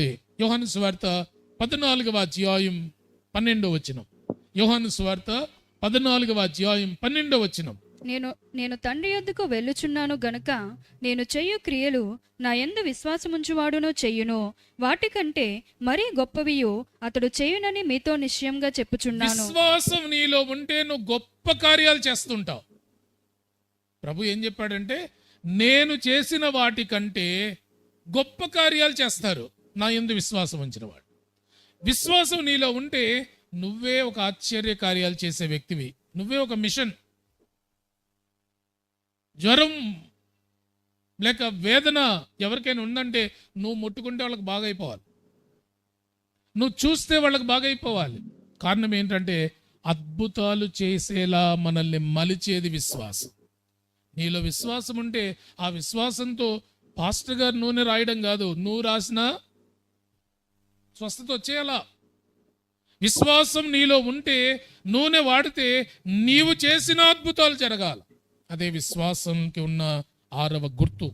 ఉంటే యోహాను సువార్త పద్నాలుగవ అధ్యాయం పన్నెండో వచనం. యోహాను సువార్త పద్నాలుగవ అధ్యాయం పన్నెండో వచనం. నేను నేను తండ్రి యొద్దకు వెళ్ళుచున్నాను గనుక నేను చెయ్యు క్రియలు నా ఎందు విశ్వాసముంచువాడును చెయ్యును వాటికంటే మరీ గొప్పవియు అతడు చేయునని మీతో నిశ్చయంగా చెప్పుచున్నాను. విశ్వాసం నీలో ఉంటే నువ్వు గొప్ప కార్యాలు చేస్తుంటావు. ప్రభు ఏం చెప్పాడంటే నేను చేసిన వాటికంటే గొప్ప కార్యాలు చేస్తారు. నా ఎందు విశ్వాసం ఉంచినవాడు. విశ్వాసం నీలో ఉంటే నువ్వే ఒక ఆశ్చర్య కార్యాలు చేసే వ్యక్తివి. నువ్వే ఒక మిషన్. జ్వరం లేక వేదన ఎవరికైనా ఉందంటే నువ్వు ముట్టుకుంటే వాళ్ళకి బాగైపోవాలి. నువ్వు చూస్తే వాళ్ళకి బాగైపోవాలి. కారణం ఏంటంటే అద్భుతాలు చేసేలా మనల్ని మలిచేది విశ్వాసం. నీలో విశ్వాసం ఉంటే ఆ విశ్వాసంతో పాస్టర్ గారు నూనె రాయడం కాదు. నువ్వు రాసినా స్వస్థత వచ్చేయాలా? విశ్వాసం నీలో ఉంటే నూనె వాడితే నీవు చేసిన అద్భుతాలు జరగాలి. అదే విశ్వాసంకి ఉన్న ఆరవ గుర్తు.